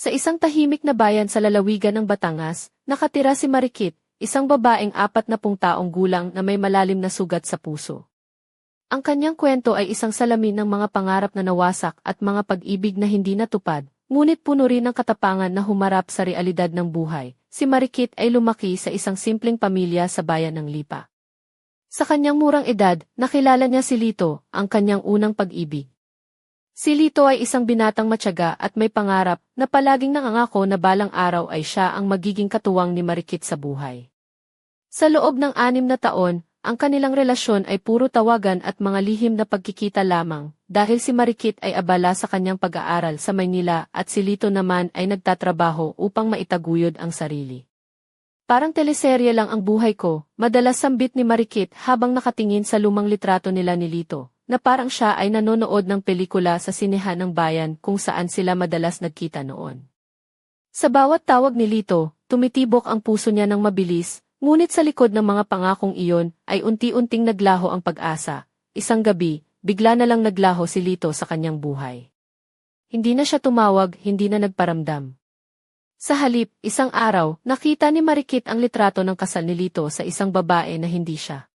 Sa isang tahimik na bayan sa lalawigan ng Batangas, nakatira si Marikit, isang babaeng apat na pung taong gulang na may malalim na sugat sa puso. Ang kanyang kwento ay isang salamin ng mga pangarap na nawasak at mga pag-ibig na hindi natupad, ngunit puno rin ng katapangan na humarap sa realidad ng buhay. Si Marikit ay lumaki sa isang simpleng pamilya sa bayan ng Lipa. Sa kanyang murang edad, nakilala niya si Lito, ang kanyang unang pag-ibig. Si Lito ay isang binatang matyaga at may pangarap na palaging nangangako na balang araw ay siya ang magiging katuwang ni Marikit sa buhay. Sa loob ng anim na taon, ang kanilang relasyon ay puro tawagan at mga lihim na pagkikita lamang, dahil si Marikit ay abala sa kanyang pag-aaral sa Maynila at si Lito naman ay nagtatrabaho upang maitaguyod ang sarili. Parang teleserye lang ang buhay ko, madalas sambit ni Marikit habang nakatingin sa lumang litrato nila ni Lito, na parang siya ay nanonood ng pelikula sa sinehan ng bayan kung saan sila madalas nagkita noon. Sa bawat tawag ni Lito, tumitibok ang puso niya ng mabilis, ngunit sa likod ng mga pangakong iyon ay unti-unting naglaho ang pag-asa. Isang gabi, bigla na lang naglaho si Lito sa kanyang buhay. Hindi na siya tumawag, hindi na nagparamdam. Sa halip, isang araw, nakita ni Marikit ang litrato ng kasal ni Lito sa isang babae na hindi siya.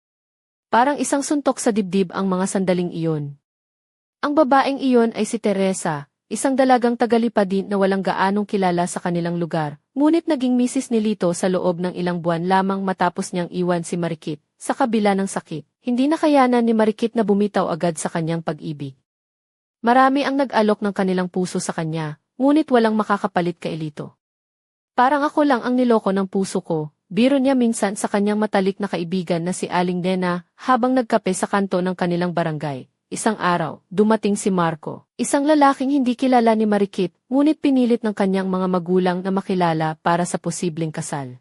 Parang isang suntok sa dibdib ang mga sandaling iyon. Ang babaeng iyon ay si Teresa, isang dalagang tagalipadi na walang gaanong kilala sa kanilang lugar, ngunit naging misis ni Lito sa loob ng ilang buwan lamang matapos niyang iwan si Marikit, sa kabila ng sakit. Hindi nakayanan ni Marikit na bumitaw agad sa kanyang pag-ibig. Marami ang nag-alok ng kanilang puso sa kanya, ngunit walang makakapalit kay Lito. Parang ako lang ang niloko ng puso ko, biro niya minsan sa kanyang matalik na kaibigan na si Aling Nena habang nagkape sa kanto ng kanilang barangay. Isang araw, dumating si Marco, isang lalaking hindi kilala ni Marikit, ngunit pinilit ng kanyang mga magulang na makilala para sa posibleng kasal.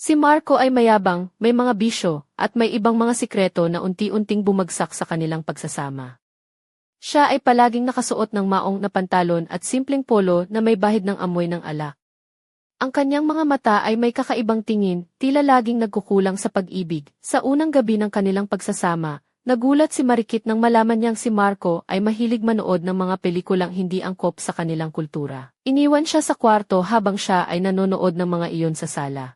Si Marco ay mayabang, may mga bisyo, at may ibang mga sikreto na unti-unting bumagsak sa kanilang pagsasama. Siya ay palaging nakasuot ng maong na pantalon at simpleng polo na may bahid ng amoy ng alak. Ang kanyang mga mata ay may kakaibang tingin, tila laging nagkukulang sa pag-ibig. Sa unang gabi ng kanilang pagsasama, nagulat si Marikit nang malaman niyang si Marco ay mahilig manood ng mga pelikulang hindi angkop sa kanilang kultura. Iniwan siya sa kwarto habang siya ay nanonood ng mga iyon sa sala.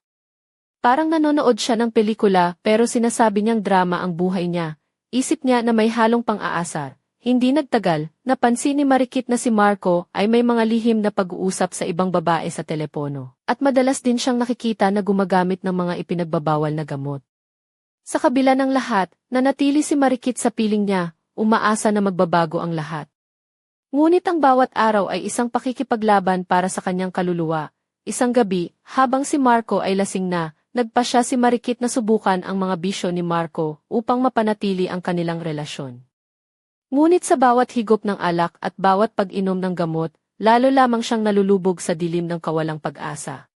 Parang nanonood siya ng pelikula pero sinasabi niyang drama ang buhay niya. Isip niya na may halong pang-aasar. Hindi nagtagal, napansin ni Marikit na si Marco ay may mga lihim na pag-uusap sa ibang babae sa telepono, at madalas din siyang nakikita na gumagamit ng mga ipinagbabawal na gamot. Sa kabila ng lahat, nanatili si Marikit sa piling niya, umaasa na magbabago ang lahat. Ngunit ang bawat araw ay isang pakikipaglaban para sa kanyang kaluluwa. Isang gabi, habang si Marco ay lasing na, nagpa siya si Marikit na subukan ang mga bisyo ni Marco upang mapanatili ang kanilang relasyon. Ngunit sa bawat higop ng alak at bawat pag-inom ng gamot, lalo lamang siyang nalulubog sa dilim ng kawalang pag-asa.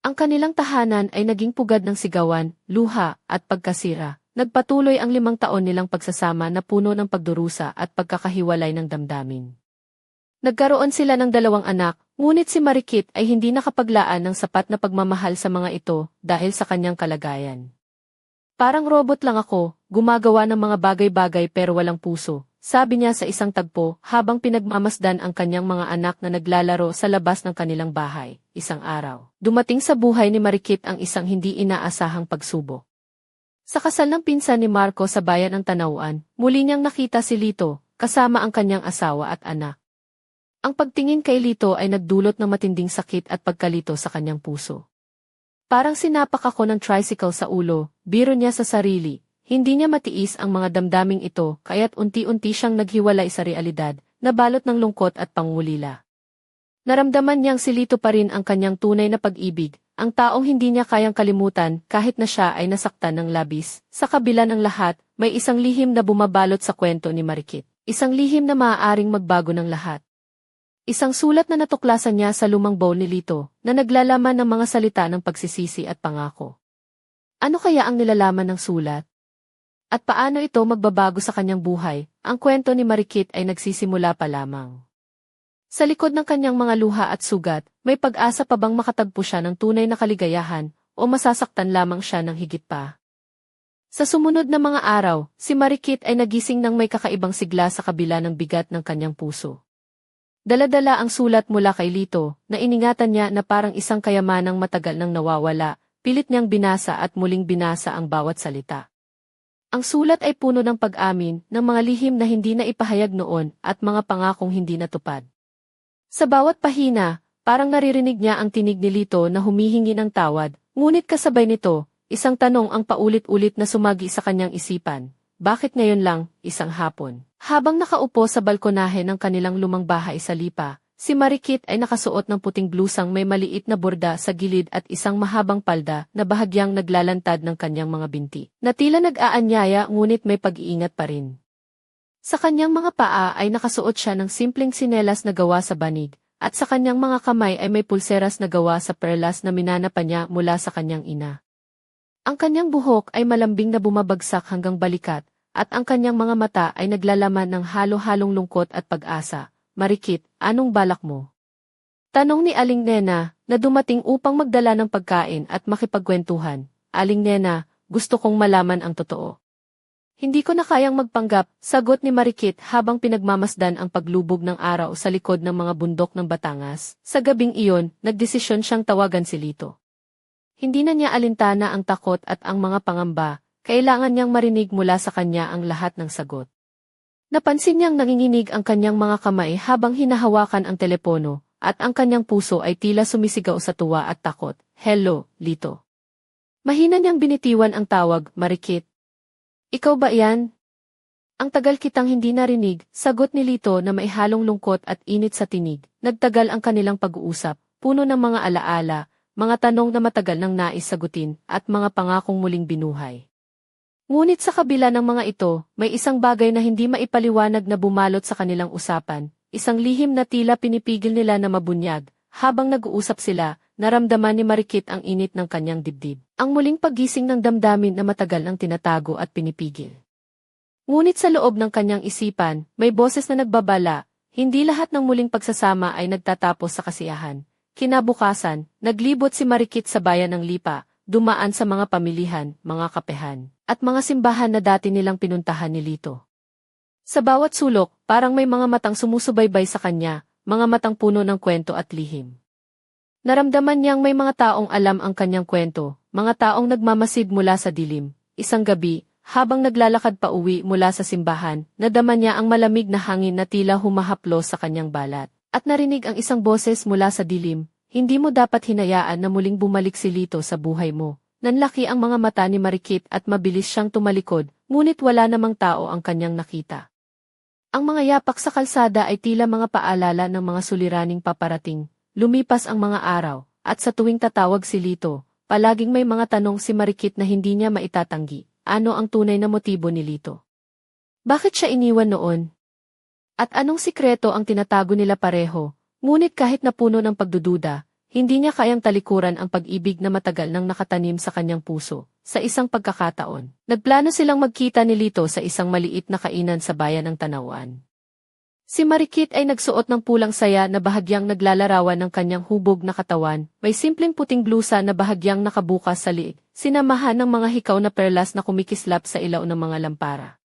Ang kanilang tahanan ay naging pugad ng sigawan, luha, at pagkasira. Nagpatuloy ang limang taon nilang pagsasama na puno ng pagdurusa at pagkakahiwalay ng damdamin. Nagkaroon sila ng dalawang anak, ngunit si Marikit ay hindi nakapaglaan ng sapat na pagmamahal sa mga ito dahil sa kanyang kalagayan. Parang robot lang ako, gumagawa ng mga bagay-bagay pero walang puso, sabi niya sa isang tagpo habang pinagmamasdan ang kanyang mga anak na naglalaro sa labas ng kanilang bahay, isang araw. Dumating sa buhay ni Marikit ang isang hindi inaasahang pagsubok. Sa kasal ng pinsan ni Marco sa bayan ng Tanauan, muli niyang nakita si Lito, kasama ang kanyang asawa at anak. Ang pagtingin kay Lito ay nagdulot ng matinding sakit at pagkalito sa kanyang puso. Parang sinapak ako ng tricycle sa ulo, biro niya sa sarili, hindi niya matiis ang mga damdaming ito kaya't unti-unti siyang naghiwalay sa realidad, nabalot ng lungkot at pangulila. Naramdaman niyang silito pa rin ang kanyang tunay na pag-ibig, ang taong hindi niya kayang kalimutan kahit na siya ay nasaktan ng labis. Sa kabila ng lahat, may isang lihim na bumabalot sa kwento ni Marikit. Isang lihim na maaaring magbago ng lahat. Isang sulat na natuklasan niya sa lumang bowl ni Lito, na naglalaman ng mga salita ng pagsisisi at pangako. Ano kaya ang nilalaman ng sulat? At paano ito magbabago sa kanyang buhay, ang kwento ni Marikit ay nagsisimula pa lamang. Sa likod ng kanyang mga luha at sugat, may pag-asa pa bang makatagpo siya ng tunay na kaligayahan, o masasaktan lamang siya ng higit pa? Sa sumunod na mga araw, si Marikit ay nagising ng may kakaibang sigla sa kabila ng bigat ng kanyang puso. Daladala ang sulat mula kay Lito, na iningatan niya na parang isang kayamanang matagal nang nawawala, pilit niyang binasa at muling binasa ang bawat salita. Ang sulat ay puno ng pag-amin ng mga lihim na hindi na ipahayag noon at mga pangakong hindi natupad. Sa bawat pahina, parang naririnig niya ang tinig ni Lito na humihingi ng tawad, ngunit kasabay nito, isang tanong ang paulit-ulit na sumagi sa kanyang isipan. Bakit ngayon lang, isang hapon? Habang nakaupo sa balkonahe ng kanilang lumang bahay sa Lipa, si Marikit ay nakasuot ng puting blusang may maliit na borda sa gilid at isang mahabang palda na bahagyang naglalantad ng kanyang mga binti. Na tila nag-aanyaya ngunit may pag-iingat pa rin. Sa kanyang mga paa ay nakasuot siya ng simpleng sinelas na gawa sa banig, at sa kanyang mga kamay ay may pulseras na gawa sa perlas na minana pa niya mula sa kanyang ina. Ang kanyang buhok ay malambing na bumabagsak hanggang balikat, at ang kanyang mga mata ay naglalaman ng halo-halong lungkot at pag-asa. Marikit, anong balak mo? Tanong ni Aling Nena, na dumating upang magdala ng pagkain at makipagkwentuhan. Aling Nena, gusto kong malaman ang totoo. Hindi ko na kayang magpanggap, sagot ni Marikit habang pinagmamasdan ang paglubog ng araw sa likod ng mga bundok ng Batangas. Sa gabing iyon, nagdesisyon siyang tawagan si Lito. Hindi na niya alintana ang takot at ang mga pangamba, kailangan niyang marinig mula sa kanya ang lahat ng sagot. Napansin niyang nanginginig ang kanyang mga kamay habang hinahawakan ang telepono, at ang kanyang puso ay tila sumisigaw sa tuwa at takot. Hello, Lito. Mahina niyang binitiwan ang tawag, Marikit. Ikaw ba yan? Ang tagal kitang hindi narinig, sagot ni Lito na may halong lungkot at init sa tinig. Nagtagal ang kanilang pag-uusap, puno ng mga alaala, mga tanong na matagal nang nais sagutin, at mga pangakong muling binuhay. Ngunit sa kabila ng mga ito, may isang bagay na hindi maipaliwanag na bumalot sa kanilang usapan, isang lihim na tila pinipigil nila na mabunyag, habang nag-uusap sila, naramdaman ni Marikit ang init ng kanyang dibdib. Ang muling paggising ng damdamin na matagal nang tinatago at pinipigil. Ngunit sa loob ng kanyang isipan, may boses na nagbabala, hindi lahat ng muling pagsasama ay nagtatapos sa kasiyahan. Kinabukasan, naglibot si Marikit sa bayan ng Lipa, dumaan sa mga pamilihan, mga kapehan, at mga simbahan na dati nilang pinuntahan ni Lito. Sa bawat sulok, parang may mga matang sumusubaybay sa kanya, mga matang puno ng kwento at lihim. Naramdaman niyang may mga taong alam ang kanyang kwento, mga taong nagmamasid mula sa dilim. Isang gabi, habang naglalakad pa uwi mula sa simbahan, nadama niya ang malamig na hangin na tila humahaplos sa kanyang balat. At narinig ang isang boses mula sa dilim, hindi mo dapat hinayaan na muling bumalik si Lito sa buhay mo. Nanlaki ang mga mata ni Marikit at mabilis siyang tumalikod, ngunit wala namang tao ang kanyang nakita. Ang mga yapak sa kalsada ay tila mga paalala ng mga suliraning paparating. Lumipas ang mga araw, at sa tuwing tatawag si Lito, palaging may mga tanong si Marikit na hindi niya maitatanggi. Ano ang tunay na motibo ni Lito? Bakit siya iniwan noon? At anong sikreto ang tinatago nila pareho? Ngunit kahit napuno ng pagdududa, hindi niya kayang talikuran ang pag-ibig na matagal nang nakatanim sa kanyang puso. Sa isang pagkakataon, nagplano silang magkita ni Lito sa isang maliit na kainan sa bayan ng Tanawan. Si Marikit ay nagsuot ng pulang saya na bahagyang naglalarawan ng kanyang hubog na katawan, may simpleng puting blusa na bahagyang nakabukas sa liig, sinamahan ng mga hikaw na perlas na kumikislap sa ilaw ng mga lampara.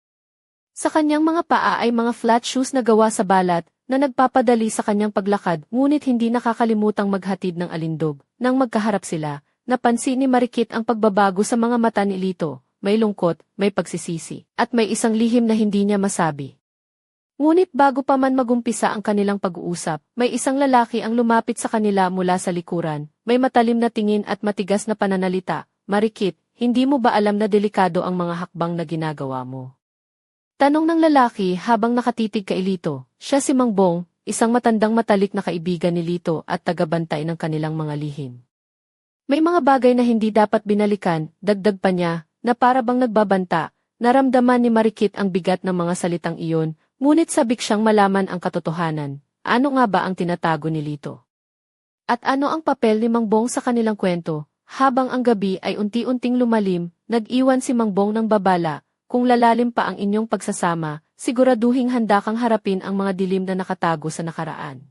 Sa kanyang mga paa ay mga flat shoes na gawa sa balat, na nagpapadali sa kanyang paglakad ngunit hindi nakakalimutang maghatid ng alindog. Nang magkaharap sila, napansin ni Marikit ang pagbabago sa mga mata ni Lito, may lungkot, may pagsisisi, at may isang lihim na hindi niya masabi. Ngunit bago pa man magumpisa ang kanilang pag-uusap, may isang lalaki ang lumapit sa kanila mula sa likuran, may matalim na tingin at matigas na pananalita, Marikit, hindi mo ba alam na delikado ang mga hakbang na ginagawa mo? Tanong ng lalaki habang nakatitig kay Lito, siya si Mangbong, isang matandang matalik na kaibigan ni Lito at tagabantay ng kanilang mga lihim. May mga bagay na hindi dapat binalikan, dagdag pa niya, na para bang nagbabanta, naramdaman ni Marikit ang bigat ng mga salitang iyon, ngunit sabik siyang malaman ang katotohanan. Ano nga ba ang tinatago ni Lito? At ano ang papel ni Mangbong sa kanilang kwento? Habang ang gabi ay unti-unting lumalim, nag-iwan si Mangbong ng babala, kung lalalim pa ang inyong pagsasama, siguraduhing handa kang harapin ang mga dilim na nakatago sa nakaraan.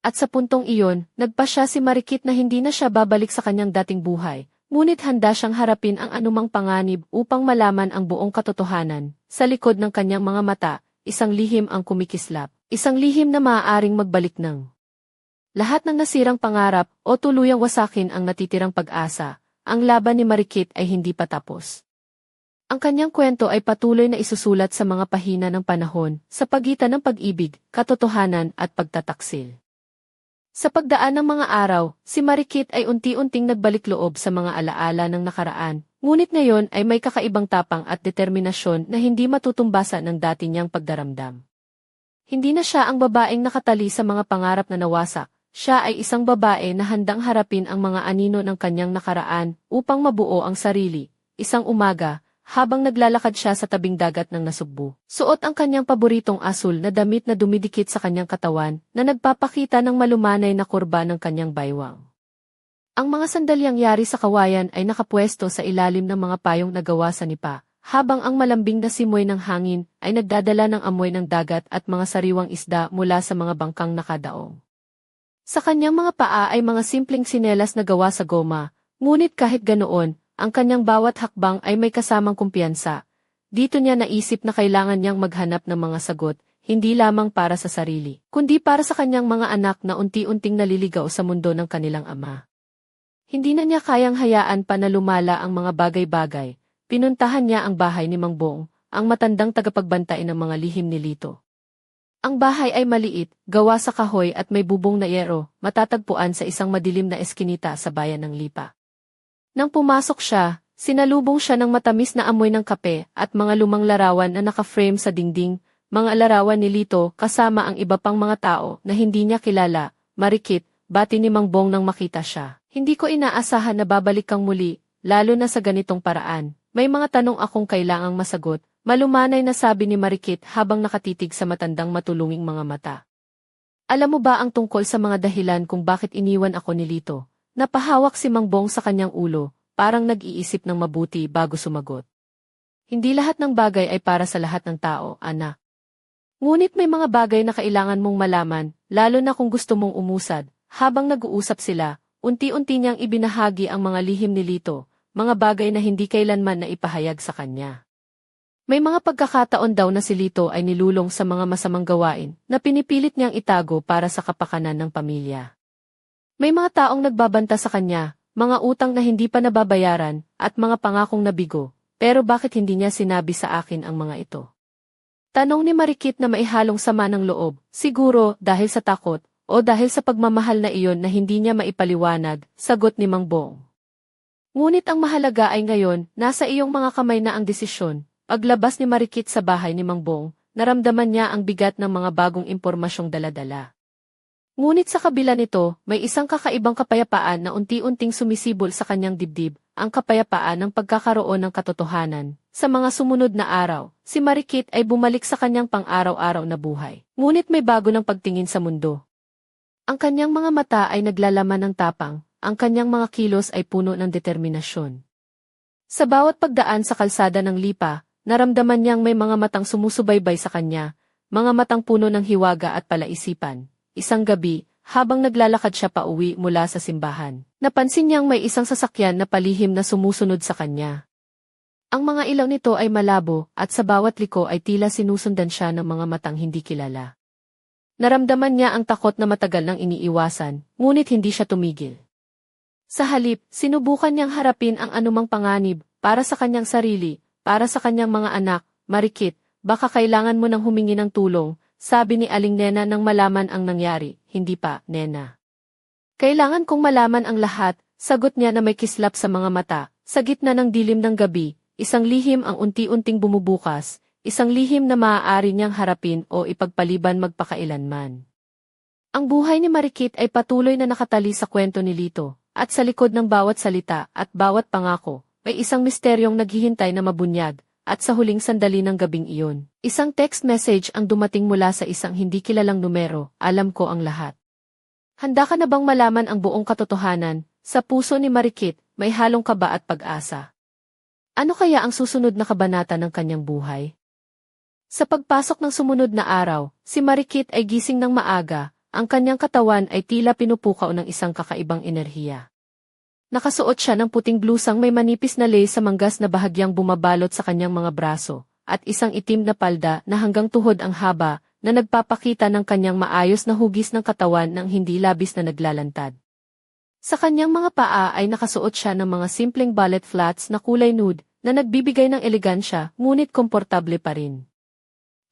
At sa puntong iyon, nagpa siya si Marikit na hindi na siya babalik sa kanyang dating buhay, ngunit handa siyang harapin ang anumang panganib upang malaman ang buong katotohanan. Sa likod ng kanyang mga mata, isang lihim ang kumikislap. Isang lihim na maaaring magbalik ng lahat ng nasirang pangarap o tuluyang wasakin ang natitirang pag-asa, ang laban ni Marikit ay hindi pa tapos. Ang kanyang kwento ay patuloy na isusulat sa mga pahina ng panahon sa pagitan ng pag-ibig, katotohanan at pagtataksil. Sa pagdaan ng mga araw, si Marikit ay unti-unting nagbalik loob sa mga alaala ng nakaraan, ngunit ngayon ay may kakaibang tapang at determinasyon na hindi matutumbasa ng dati niyang pagdaramdam. Hindi na siya ang babaeng nakatali sa mga pangarap na nawasak, siya ay isang babae na handang harapin ang mga anino ng kanyang nakaraan upang mabuo ang sarili. Isang umaga, habang naglalakad siya sa tabing dagat ng nasugbo. Suot ang kanyang paboritong asul na damit na dumidikit sa kanyang katawan na nagpapakita ng malumanay na kurba ng kanyang baywang. Ang mga sandalyang yari sa kawayan ay nakapwesto sa ilalim ng mga payong nagawa sa nipa, habang ang malambing na simoy ng hangin ay nagdadala ng amoy ng dagat at mga sariwang isda mula sa mga bangkang nakadaong. Sa kanyang mga paa ay mga simpleng sinelas na gawa sa goma, ngunit kahit ganoon, ang kanyang bawat hakbang ay may kasamang kumpiyansa. Dito niya naisip na kailangan niyang maghanap ng mga sagot, hindi lamang para sa sarili, kundi para sa kanyang mga anak na unti-unting naliligaw sa mundo ng kanilang ama. Hindi na niya kayang hayaan pa na lumala ang mga bagay-bagay, pinuntahan niya ang bahay ni Mang Bong, ang matandang tagapagbantay ng mga lihim ni Lito. Ang bahay ay maliit, gawa sa kahoy at may bubong na yero, matatagpuan sa isang madilim na eskinita sa bayan ng Lipa. Nang pumasok siya, sinalubong siya ng matamis na amoy ng kape at mga lumang larawan na naka-frame sa dingding, mga larawan ni Lito kasama ang iba pang mga tao na hindi niya kilala, marikit, bati ni Mang Bong nang makita siya. Hindi ko inaasahan na babalik kang muli, lalo na sa ganitong paraan. May mga tanong akong kailangang masagot, malumanay na sabi ni Marikit habang nakatitig sa matandang matulunging mga mata. Alam mo ba ang tungkol sa mga dahilan kung bakit iniwan ako ni Lito? Napahawak si Mang Bong sa kanyang ulo, parang nag-iisip ng mabuti bago sumagot. Hindi lahat ng bagay ay para sa lahat ng tao, anak. Ngunit may mga bagay na kailangan mong malaman, lalo na kung gusto mong umusad. Habang nag-uusap sila, unti-unti niyang ibinahagi ang mga lihim ni Lito, mga bagay na hindi kailanman na ipahayag sa kanya. May mga pagkakataon daw na si Lito ay nilulong sa mga masamang gawain na pinipilit niyang itago para sa kapakanan ng pamilya. May mga taong nagbabanta sa kanya, mga utang na hindi pa nababayaran, at mga pangakong nabigo, pero bakit hindi niya sinabi sa akin ang mga ito? Tanong ni Marikit na maihalong sama ng loob, siguro dahil sa takot, o dahil sa pagmamahal na iyon na hindi niya maipaliwanag, sagot ni Mang Bong. Ngunit ang mahalaga ay ngayon, nasa iyong mga kamay na ang desisyon. Paglabas ni Marikit sa bahay ni Mang Bong, naramdaman niya ang bigat ng mga bagong impormasyong daladala. Ngunit sa kabila nito, may isang kakaibang kapayapaan na unti-unting sumisibol sa kanyang dibdib, ang kapayapaan ng pagkakaroon ng katotohanan. Sa mga sumunod na araw, si Marikit ay bumalik sa kanyang pang-araw-araw na buhay. Ngunit may bago ng pagtingin sa mundo. Ang kanyang mga mata ay naglalaman ng tapang, ang kanyang mga kilos ay puno ng determinasyon. Sa bawat pagdaan sa kalsada ng lipa, naramdaman niyang may mga matang sumusubaybay sa kanya, mga matang puno ng hiwaga at palaisipan. Isang gabi, habang naglalakad siya pa uwi mula sa simbahan, napansin niyang may isang sasakyan na palihim na sumusunod sa kanya. Ang mga ilaw nito ay malabo at sa bawat liko ay tila sinusundan siya ng mga matang hindi kilala. Naramdaman niya ang takot na matagal nang iniiwasan, ngunit hindi siya tumigil. Sa halip, sinubukan niyang harapin ang anumang panganib para sa kanyang sarili, para sa kanyang mga anak, marikit, baka kailangan mo nang humingi ng tulong, sabi ni Aling Nena nang malaman ang nangyari, hindi pa, Nena. Kailangan kong malaman ang lahat, sagot niya na may kislap sa mga mata, sa gitna ng dilim ng gabi, isang lihim ang unti-unting bumubukas, isang lihim na maaari niyang harapin o ipagpaliban magpakailanman. Ang buhay ni Marikit ay patuloy na nakatali sa kwento ni Lito, at sa likod ng bawat salita at bawat pangako, may isang misteryong naghihintay na mabunyag, at sa huling sandali ng gabing iyon, isang text message ang dumating mula sa isang hindi kilalang numero, alam ko ang lahat. Handa ka na bang malaman ang buong katotohanan? Sa puso ni Marikit, may halong kaba at pag-asa. Ano kaya ang susunod na kabanata ng kanyang buhay? Sa pagpasok ng sumunod na araw, si Marikit ay gising ng maaga, ang kanyang katawan ay tila pinupukaw ng isang kakaibang enerhiya. Nakasuot siya ng puting blusang may manipis na lace sa manggas na bahagyang bumabalot sa kanyang mga braso, at isang itim na palda na hanggang tuhod ang haba, na nagpapakita ng kanyang maayos na hugis ng katawan ng hindi labis na naglalantad. Sa kanyang mga paa ay nakasuot siya ng mga simpleng ballet flats na kulay nude na nagbibigay ng elegansya ngunit komportable pa rin.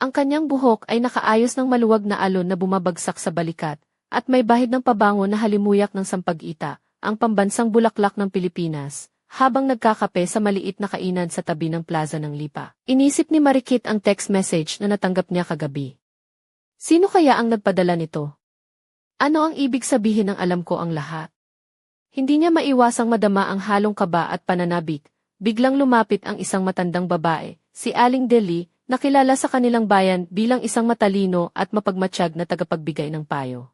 Ang kanyang buhok ay nakaayos ng maluwag na alon na bumabagsak sa balikat at may bahid ng pabango na halimuyak ng sampag-ita, ang pambansang bulaklak ng Pilipinas, habang nagkakape sa maliit na kainan sa tabi ng plaza ng Lipa. Inisip ni Marikit ang text message na natanggap niya kagabi. Sino kaya ang nagpadala nito? Ano ang ibig sabihin ng alam ko ang lahat? Hindi niya maiwasang madama ang halong kaba at pananabik. Biglang lumapit ang isang matandang babae, si Aling Deli, na kilala sa kanilang bayan bilang isang matalino at mapagmatsyag na tagapagbigay ng payo.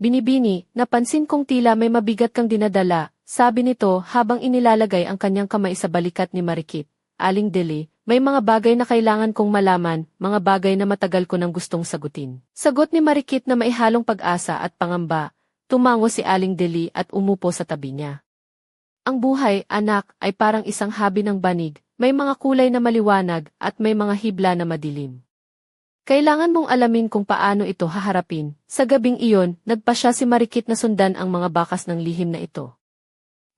Binibini, napansin kong tila may mabigat kang dinadala, sabi nito habang inilalagay ang kanyang kamay sa balikat ni Marikit. Aling Deli, may mga bagay na kailangan kong malaman, mga bagay na matagal ko nang gustong sagutin. Sagot ni Marikit na may halong pag-asa at pangamba, tumango si Aling Deli at umupo sa tabi niya. Ang buhay, anak, ay parang isang habi ng banig, may mga kulay na maliwanag at may mga hibla na madilim. Kailangan mong alamin kung paano ito haharapin. Sa gabing iyon, nagpa siya si Marikit na sundan ang mga bakas ng lihim na ito.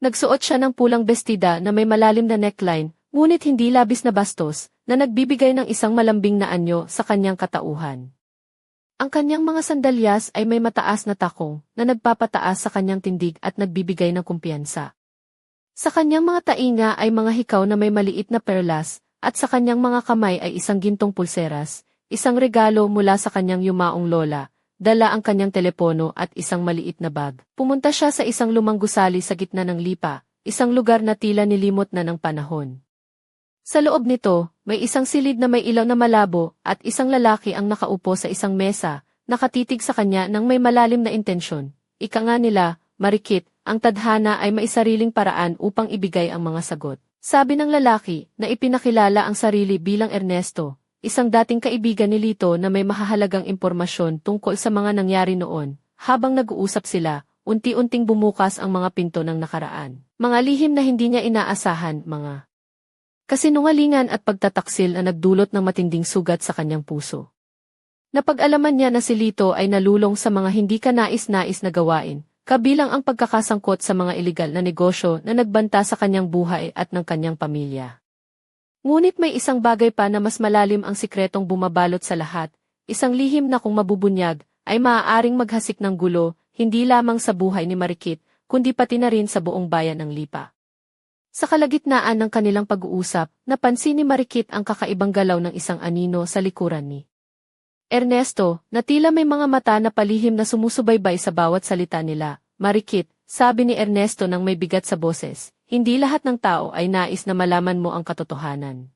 Nagsuot siya ng pulang bestida na may malalim na neckline, ngunit hindi labis na bastos, na nagbibigay ng isang malambing na anyo sa kanyang katauhan. Ang kanyang mga sandalyas ay may mataas na takong na nagpapataas sa kanyang tindig at nagbibigay ng kumpiyansa. Sa kanyang mga tainga ay mga hikaw na may maliit na perlas, at sa kanyang mga kamay ay isang gintong pulseras, isang regalo mula sa kanyang yumaong lola, dala ang kanyang telepono at isang maliit na bag. Pumunta siya sa isang lumang gusali sa gitna ng lipa, isang lugar na tila nilimot na ng panahon. Sa loob nito, may isang silid na may ilaw na malabo at isang lalaki ang nakaupo sa isang mesa, nakatitig sa kanya ng may malalim na intensyon. Ika nga nila, marikit, ang tadhana ay maisariling paraan upang ibigay ang mga sagot. Sabi ng lalaki na ipinakilala ang sarili bilang Ernesto, isang dating kaibigan ni Lito na may mahahalagang impormasyon tungkol sa mga nangyari noon. Habang nag-uusap sila, unti-unting bumukas ang mga pinto ng nakaraan. Mga lihim na hindi niya inaasahan, mga kasinungalingan at pagtataksil na nagdulot ng matinding sugat sa kanyang puso. Napag-alaman niya na si Lito ay nalulong sa mga hindi kanais-nais na gawain, kabilang ang pagkakasangkot sa mga ilegal na negosyo na nagbanta sa kanyang buhay at ng kanyang pamilya. Ngunit may isang bagay pa na mas malalim ang sikretong bumabalot sa lahat, isang lihim na kung mabubunyag, ay maaaring maghasik ng gulo, hindi lamang sa buhay ni Marikit, kundi pati na rin sa buong bayan ng Lipa. Sa kalagitnaan ng kanilang pag-uusap, napansin ni Marikit ang kakaibang galaw ng isang anino sa likuran ni Ernesto, na tila may mga mata na palihim na sumusubaybay sa bawat salita nila. Marikit, sabi ni Ernesto nang may bigat sa boses, hindi lahat ng tao ay nais na malaman mo ang katotohanan.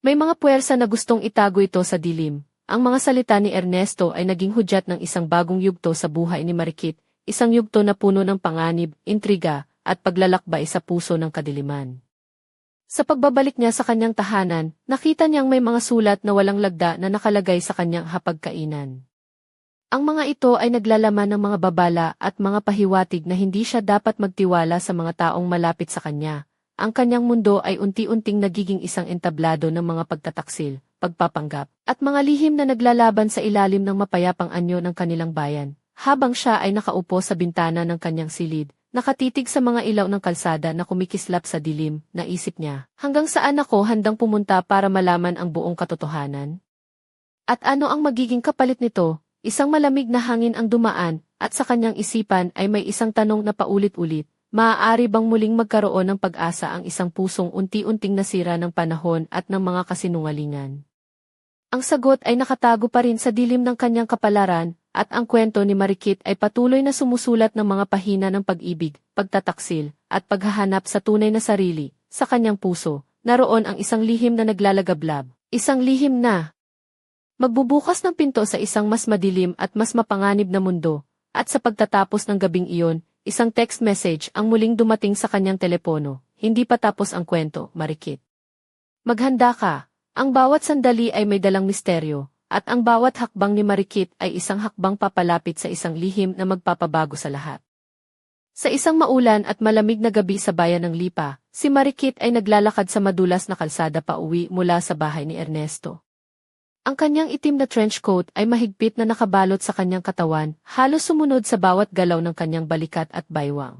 May mga puwersa na gustong itago ito sa dilim. Ang mga salita ni Ernesto ay naging hudyat ng isang bagong yugto sa buhay ni Marikit, isang yugto na puno ng panganib, intriga, at paglalakbay sa puso ng kadiliman. Sa pagbabalik niya sa kanyang tahanan, nakita niyang may mga sulat na walang lagda na nakalagay sa kanyang hapagkainan. Ang mga ito ay naglalaman ng mga babala at mga pahiwatig na hindi siya dapat magtiwala sa mga taong malapit sa kanya. Ang kanyang mundo ay unti-unting nagiging isang entablado ng mga pagtataksil, pagpapanggap, at mga lihim na naglalaban sa ilalim ng mapayapang anyo ng kanilang bayan, habang siya ay nakaupo sa bintana ng kanyang silid, Nakatitig sa mga ilaw ng kalsada na kumikislap sa dilim, naisip niya, hanggang saan ako handang pumunta para malaman ang buong katotohanan? At ano ang magiging kapalit nito? Isang malamig na hangin ang dumaan, at sa kanyang isipan ay may isang tanong na paulit-ulit, maaari bang muling magkaroon ng pag-asa ang isang pusong unti-unting nasira ng panahon at ng mga kasinungalingan? Ang sagot ay nakatago pa rin sa dilim ng kanyang kapalaran, at ang kwento ni Marikit ay patuloy na sumusulat ng mga pahina ng pag-ibig, pagtataksil, at paghahanap sa tunay na sarili, sa kanyang puso, naroon ang isang lihim na naglalagablab, isang lihim na magbubukas ng pinto sa isang mas madilim at mas mapanganib na mundo, at sa pagtatapos ng gabing iyon, isang text message ang muling dumating sa kanyang telepono, hindi pa tapos ang kwento, Marikit. Maghanda ka, ang bawat sandali ay may dalang misteryo, at ang bawat hakbang ni Marikit ay isang hakbang papalapit sa isang lihim na magpapabago sa lahat. Sa isang maulan at malamig na gabi sa bayan ng Lipa, si Marikit ay naglalakad sa madulas na kalsada pa uwi mula sa bahay ni Ernesto. Ang kanyang itim na trench coat ay mahigpit na nakabalot sa kanyang katawan, halos sumunod sa bawat galaw ng kanyang balikat at baywang.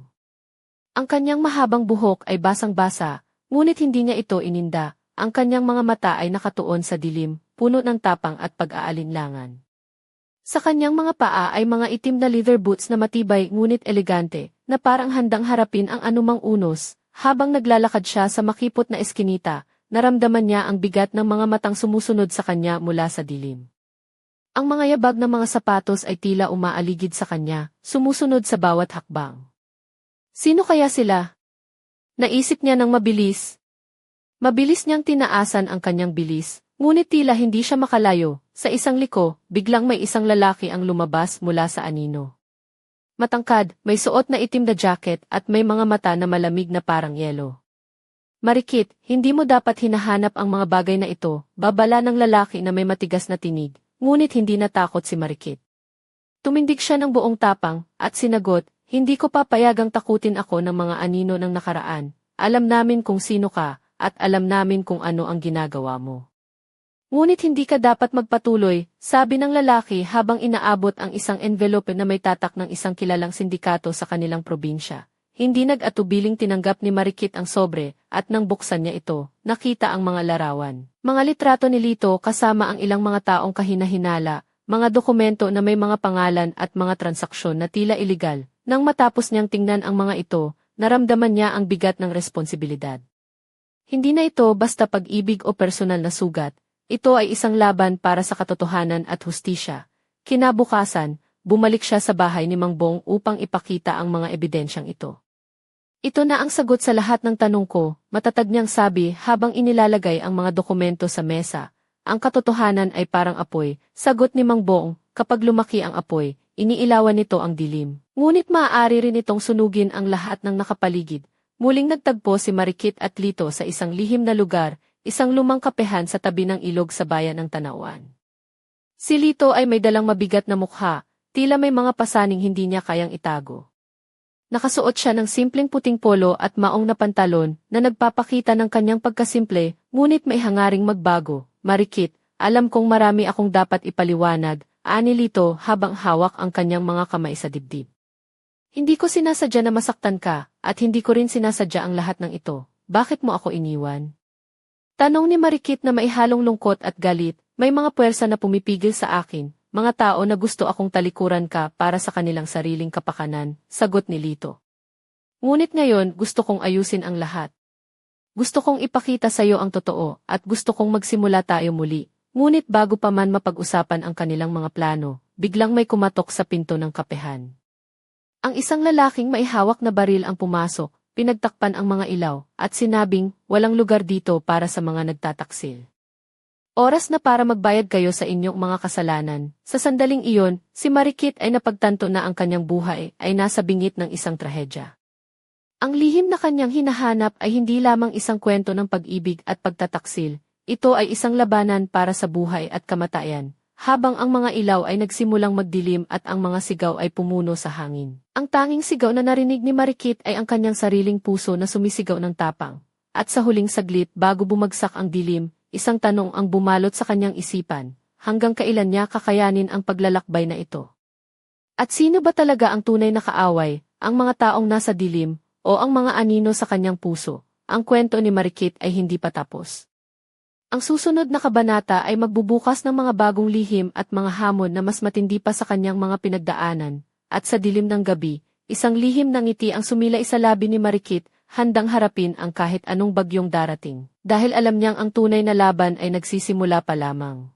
Ang kanyang mahabang buhok ay basang-basa, ngunit hindi niya ito ininda, ang kanyang mga mata ay nakatuon sa dilim, puno ng tapang at pag-aalinlangan. Sa kanyang mga paa ay mga itim na leather boots na matibay ngunit elegante, na parang handang harapin ang anumang unos, habang naglalakad siya sa makipot na eskinita, naramdaman niya ang bigat ng mga matang sumusunod sa kanya mula sa dilim. Ang mga yabag ng mga sapatos ay tila umaaligid sa kanya, sumusunod sa bawat hakbang. Sino kaya sila? Naisip niya ng mabilis. Mabilis niyang tinaasan ang kanyang bilis, ngunit tila hindi siya makalayo. Sa isang liko, biglang may isang lalaki ang lumabas mula sa anino. Matangkad, may suot na itim na jacket at may mga mata na malamig na parang yelo. Marikit, hindi mo dapat hinahanap ang mga bagay na ito, babala ng lalaki na may matigas na tinig, ngunit hindi natakot si Marikit. Tumindig siya ng buong tapang, at sinagot, hindi ko papayagang takutin ako ng mga anino ng nakaraan, alam namin kung sino ka, at alam namin kung ano ang ginagawa mo. Ngunit hindi ka dapat magpatuloy, sabi ng lalaki habang inaabot ang isang envelope na may tatak ng isang kilalang sindikato sa kanilang probinsya. Hindi nag-atubiling tinanggap ni Marikit ang sobre, at nang buksan niya ito, nakita ang mga larawan. Mga litrato ni Lito kasama ang ilang mga taong kahinahinala, mga dokumento na may mga pangalan at mga transaksyon na tila iligal. Nang matapos niyang tingnan ang mga ito, naramdaman niya ang bigat ng responsibilidad. Hindi na ito basta pag-ibig o personal na sugat, ito ay isang laban para sa katotohanan at hustisya. Kinabukasan, bumalik siya sa bahay ni Mang Bong upang ipakita ang mga ebidensyang ito. Ito na ang sagot sa lahat ng tanong ko, matatag niyang sabi habang inilalagay ang mga dokumento sa mesa. Ang katotohanan ay parang apoy, sagot ni Mang Bong, kapag lumaki ang apoy, iniilawan nito ang dilim. Ngunit maaari rin itong sunugin ang lahat ng nakapaligid. Muling nagtagpo si Marikit at Lito sa isang lihim na lugar, isang lumang kapehan sa tabi ng ilog sa bayan ng Tanawan. Si Lito ay may dalang mabigat na mukha, tila may mga pasaning hindi niya kayang itago. Nakasuot siya ng simpleng puting polo at maong na pantalon na nagpapakita ng kanyang pagkasimple, ngunit may hangaring magbago. Marikit, alam kong marami akong dapat ipaliwanag, ani Lito habang hawak ang kanyang mga kamay sa dibdib. Hindi ko sinasadya na masaktan ka, at hindi ko rin sinasadya ang lahat ng ito. Bakit mo ako iniwan? Tanong ni Marikit na may halong lungkot at galit, may mga puwersa na pumipigil sa akin, mga tao na gusto akong talikuran ka para sa kanilang sariling kapakanan, sagot ni Lito. Ngunit ngayon gusto kong ayusin ang lahat. Gusto kong ipakita sa iyo ang totoo at gusto kong magsimula tayo muli. Ngunit bago pa man mapag-usapan ang kanilang mga plano, biglang may kumatok sa pinto ng kapehan. Ang isang lalaking may hawak na baril ang pumasok, pinagtakpan ang mga ilaw, at sinabing, walang lugar dito para sa mga nagtataksil. Oras na para magbayad kayo sa inyong mga kasalanan. Sa sandaling iyon, si Marikit ay napagtanto na ang kanyang buhay ay nasa bingit ng isang trahedya. Ang lihim na kanyang hinahanap ay hindi lamang isang kwento ng pag-ibig at pagtataksil, ito ay isang labanan para sa buhay at kamatayan, habang ang mga ilaw ay nagsimulang magdilim at ang mga sigaw ay pumuno sa hangin. Ang tanging sigaw na narinig ni Marikit ay ang kanyang sariling puso na sumisigaw ng tapang. At sa huling saglit bago bumagsak ang dilim, isang tanong ang bumalot sa kanyang isipan, hanggang kailan niya kakayanin ang paglalakbay na ito. At sino ba talaga ang tunay na kaaway, ang mga taong nasa dilim, o ang mga anino sa kanyang puso? Ang kwento ni Marikit ay hindi pa tapos. Ang susunod na kabanata ay magbubukas ng mga bagong lihim at mga hamon na mas matindi pa sa kanyang mga pinagdaanan, at sa dilim ng gabi, isang lihim ng ngiti ang sumilay sa labi ni Marikit, handang harapin ang kahit anong bagyong darating, dahil alam niyang ang tunay na laban ay nagsisimula pa lamang.